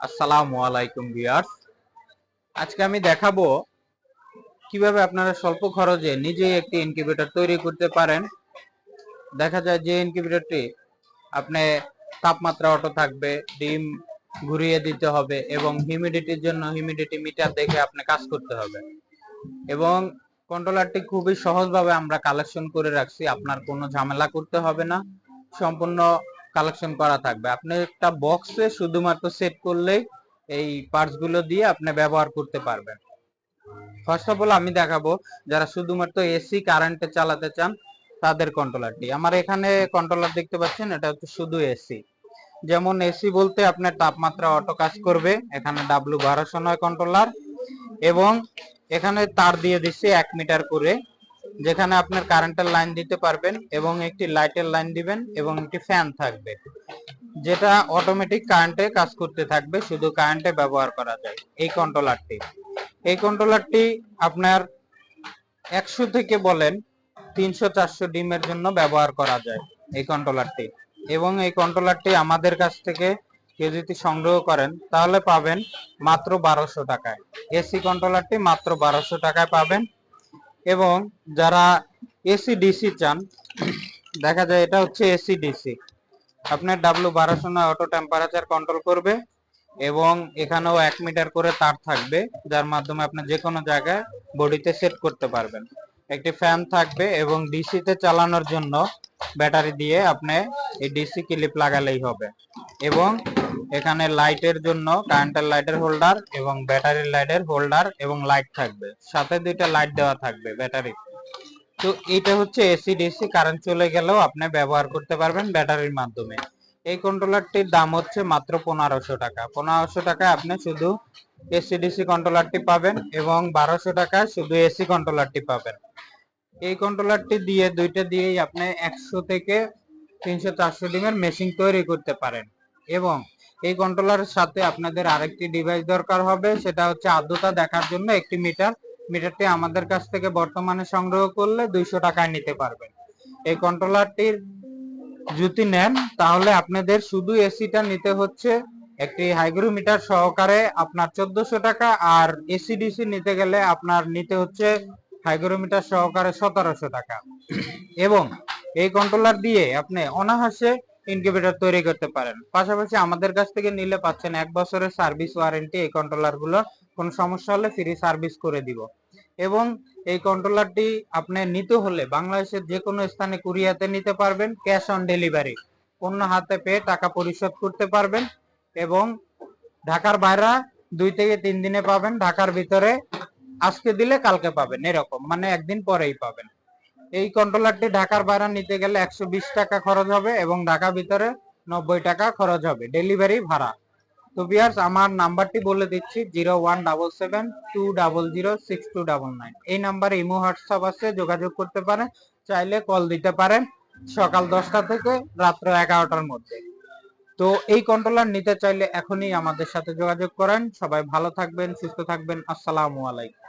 আসসালামু আলাইকুম ভিউয়ার্স। আজকে আমি দেখাবো কীভাবে আপনারা স্বল্প খরচে নিজেই একটি ইনকিউবেটর তৈরি করতে পারেন। দেখা যায় যে ইনকিউবেটরটি আপনি তাপমাত্রা অটো থাকবে, ডিম ঘুরিয়ে দিতে হবে এবং হিউমিডিটির জন্য হিউমিডিটি মিটার দেখে আপনি কাজ করতে হবে। এবং কন্ট্রোলারটি খুবই সহজভাবে আমরা কালেকশন করে রাখছি, আপনার কোনো ঝামেলা করতে হবে না। সম্পূর্ণ কালেকশন করা থাকবে। আপনি একটা বক্সে শুধুমাত্র সেট করলেই এই পার্টসগুলো দিয়ে আপনি ব্যবহার করতে পারবেন। ফার্স্ট অফ অল আমি দেখাবো যারা শুধুমাত্র এসি কারেন্টে চালাতে চান, তাদের কন্ট্রোলারটি আমার এখানে কন্ট্রোলার দেখতে পাচ্ছেন, এটা হচ্ছে শুধু এসি যেমন এসি বলতে আপনার তাপমাত্রা অটো কাজ করবে, এখানে ডাব্লু বারোশো নয় কন্ট্রোলার এবং এখানে তার দিয়ে দিচ্ছি এক মিটার করে যেখানে আপনার কারেন্টের লাইন দিতে পারবেন এবং একটি লাইটের লাইন দিবেন এবং একটি ফ্যান থাকবে। যেটা অটোমেটিক কারেন্টে কাজ করতে থাকবে, শুধু কারেন্টে ব্যবহার করা যায়। এই কন্ট্রোলারটি এই কন্ট্রোলারটি আপনার একশো থেকে বলেন তিনশো চারশো ডিমের জন্য ব্যবহার করা যায় এই কন্ট্রোলারটি এবং এই কন্ট্রোলারটি আমাদের কাছ থেকে কেউ যদি সংগ্রহ করেন, তাহলে পাবেন মাত্র বারোশো টাকায়। এসি কন্ট্রোলারটি মাত্র বারোশো টাকায় পাবেন। এবং যারা এসি ডিসি চান, দেখা যায় এটা হচ্ছে এসি ডিসি আপনার ডাব্লু বারোশো অটো টেম্পারেচার কন্ট্রোল করবে এবং এখানেও এক মিটার করে তার থাকবে, যার মাধ্যমে আপনি যে কোনো জায়গায় বডিতে সেট করতে পারবেন। একটি ফ্যান থাকবে এবং ডিসিতে চালানোর জন্য ব্যাটারি দিয়ে আপনি এই ডিসি ক্লিপ লাগালেই হবে। এবং এখানে লাইটের জন্য কারেন্টের লাইটের হোল্ডার এবং ব্যাটারির লাইটের হোল্ডার এবং লাইট থাকবে। সাথে দুইটা লাইট দেওয়া থাকবে ব্যাটারি তো। এটা হচ্ছে এসি ডিসি কারেন্ট চলে গেলেও আপনি ব্যবহার করতে পারবেন ব্যাটারির মাধ্যমে। এই কন্ট্রোলারটির দাম হচ্ছে মাত্র পনেরোশো টাকা। পনেরোশো টাকায় আপনি শুধু এসি ডিসি কন্ট্রোলারটি পাবেন এবং বারোশো টাকায় শুধু এসি কন্ট্রোলারটি পাবেন। এই কন্ট্রোলারটি দিয়ে, দুইটা দিয়েই আপনি একশো থেকে তিনশো চারশো ডিমের মেশিন তৈরি করতে পারেন। এবং এই কন্ট্রোলারের সাথে আপনাদের আরেকটি ডিভাইস দরকার হবে, সেটা হচ্ছে আর্দ্রতা দেখার জন্য একটি মিটার মিটারটি আমাদের কাছ থেকে বর্তমানে সংগ্রহ করলে দুইশো টাকায় নিতে পারবেন। এই কন্ট্রোলারটির যদি নেন, তাহলে আপনাদের শুধু এসিটা নিতে হচ্ছে। একটি হাইগ্রোমিটার সহকারে আপনার চোদ্দশো টাকা আর এসি ডিসি নিতে গেলে আপনার নিতে হচ্ছে হাইগ্রোমিটার সহকারে সতেরোশো টাকা। এবং এই কন্ট্রোলার দিয়ে আপনি অনাহাসে ইনকিউবেটর তৈরি করতে পারেন। পাশাপাশি আমাদের কাছ থেকে নিলে পাচ্ছেন এক বছরের সার্ভিস ওয়ারেন্টি এই কন্ট্রোলারগুলো। কোনো সমস্যা হলে ফ্রি সার্ভিস করে দিব। এবং এই কন্ট্রোলারটি আপনি নিতে হলে বাংলাদেশের যে কোনো স্থানে কুরিয়াতে নিতে পারবেন ক্যাশ অন ডেলিভারি অন্য হাতে পেয়ে টাকা পরিশোধ করতে পারবেন এবং ঢাকার বাইরে দুই থেকে তিন দিনে পাবেন। ঢাকার ভিতরে আজকে দিলে কালকে পাবেন, এরকম। মানে একদিন পরেই পাবেন। এই কন্ট্রোলারটি ঢাকার বাইরে নিতে গেলে একশো বিশ টাকা খরচ হবে এবং ঢাকার ভিতরে নব্বই টাকা খরচ হবে ডেলিভারি ভাড়া। তো বিয়ার্স আমার নাম্বারটি বলে দিচ্ছি zero one double seven two double zero six two double nine এই নাম্বারে ইমো, হোয়াটসঅ্যাপ আছে, যোগাযোগ করতে পারেন, চাইলে কল দিতে পারেন সকাল দশটা থেকে রাত্র এগারোটার মধ্যে। তো এই কন্ট্রোলার নিতে চাইলে এখনই আমাদের সাথে যোগাযোগ করেন। সবাই ভালো থাকবেন, সুস্থ থাকবেন। আসসালামু আলাইকুম।